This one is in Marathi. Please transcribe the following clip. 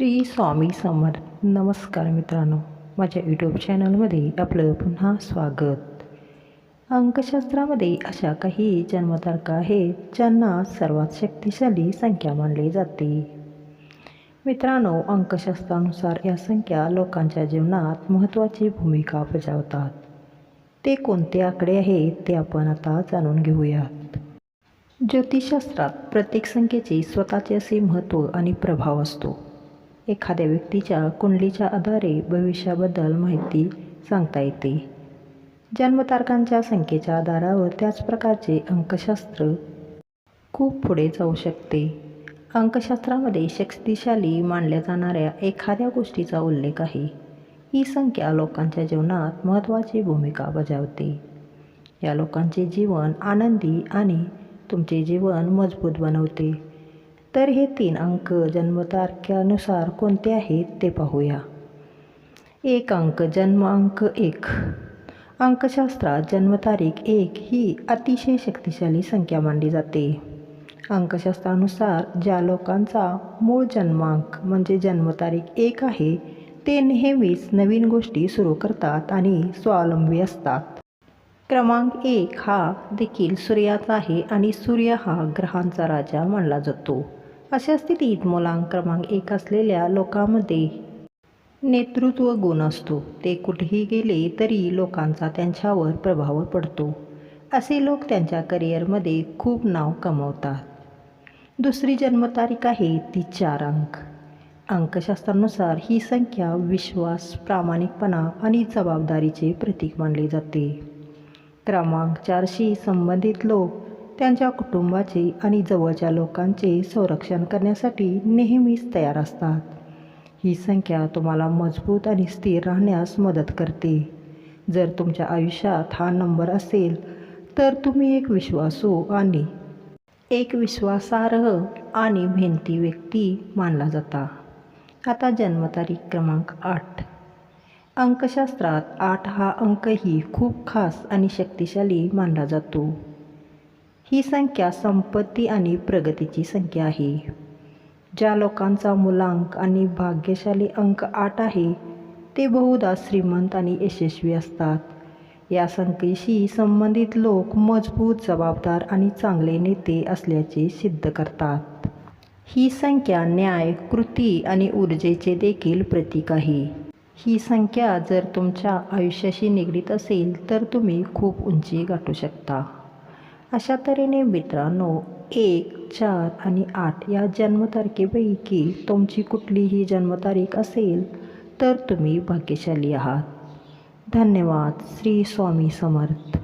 श्री स्वामी समर्थ. नमस्कार मित्रांनो. माझ्या यूट्यूब चॅनलमध्ये आपलं पुन्हा स्वागत. अंकशास्त्रामध्ये अशा काही जन्मतारखा आहेत ज्यांना सर्वात शक्तिशाली संख्या मानली जाते. मित्रांनो अंकशास्त्रानुसार या संख्या लोकांच्या जीवनात महत्त्वाची भूमिका बजावतात. ते कोणते आकडे आहेत ते आपण आता जाणून घेऊयात. ज्योतिषशास्त्रात प्रत्येक संख्येचे स्वतःचे असे महत्त्व आणि प्रभाव असतो. एखाद्या व्यक्तीच्या कुंडलीच्या आधारे भविष्याबद्दल माहिती सांगता येते. जन्मतारखांच्या संख्येच्या आधारावर त्याच प्रकारचे अंकशास्त्र खूप पुढे जाऊ शकते. अंकशास्त्रामध्ये शक्तिशाली मानल्या जाणाऱ्या एखाद्या गोष्टीचा उल्लेख आहे. ही संख्या लोकांच्या जीवनात महत्त्वाची भूमिका बजावते. या लोकांचे जीवन आनंदी आणि तुमचे जीवन मजबूत बनवते. तर हे तीन अंक जन्मतारखेनुसार कोणते आहेत ते पाहूया. एक अंक जन्म अंक एक. अंकशास्त्रात जन्मतारीख एक ही अतिशय शक्तिशाली संख्या मानली जाते. अंकशास्त्रानुसार ज्या लोकांचा मूळ जन्मांक म्हणजे जन्मतारीख एक आहे ते नेहमीच नवीन गोष्टी सुरू करतात आणि स्वावलंबी असतात. क्रमांक एक हा देखील सूर्याचा आहे आणि सूर्य हा ग्रहांचा राजा मानला जातो. अशा स्थितीत मुलांक क्रमांक एक असलेल्या लोकांमध्ये नेतृत्व गुण असतो. ते कुठेही गेले तरी लोकांचा त्यांच्यावर प्रभाव पडतो. असे लोक त्यांच्या करिअरमध्ये खूप नाव कमवतात. दुसरी जन्मतारीख आहे ती चार अंक. अंकशास्त्रानुसार ही संख्या विश्वास प्रामाणिकपणा आणि जबाबदारीचे प्रतीक मानले जाते. क्रमांक चारशी संबंधित लोक त्यांच्या कुटुंबाचे आणि जवळच्या लोकांचे संरक्षण करण्यासाठी नेहमीच तयार असतात. ही संख्या तुम्हाला मजबूत आणि स्थिर राहण्यास मदत करते. जर तुमच्या आयुष्यात हा नंबर असेल तर तुम्ही एक विश्वासू आणि एक विश्वासार्ह आणि मेहनती व्यक्ती मानला जाता. आता जन्मतारीख क्रमांक आठ. अंकशास्त्रात आठ हा अंकही खूप खास आणि शक्तिशाली मानला जातो. ही संख्या संपत्ती आणि प्रगतीची संख्या आहे. ज्या लोकांचा मुलांक आणि भाग्यशाली अंक आठ आहे ते बहुधा श्रीमंत आणि यशस्वी असतात. या संख्येशी संबंधित लोक मजबूत जबाबदार आणि चांगले नेते असल्याचे सिद्ध करतात. ही संख्या न्याय कृती आणि ऊर्जेचे देखील प्रतीक आहे. ही संख्या जर तुमच्या आयुष्याशी निगडीत असेल तर तुम्ही खूप उंची गाठू शकता. अशा तऱ्हेने मित्रांनो एक चार आणि आठ या जन्मतारखेपैकी तुमची कुठलीही जन्मतारीख असेल तर तुम्ही भाग्यशाली आहात. धन्यवाद. श्री स्वामी समर्थ.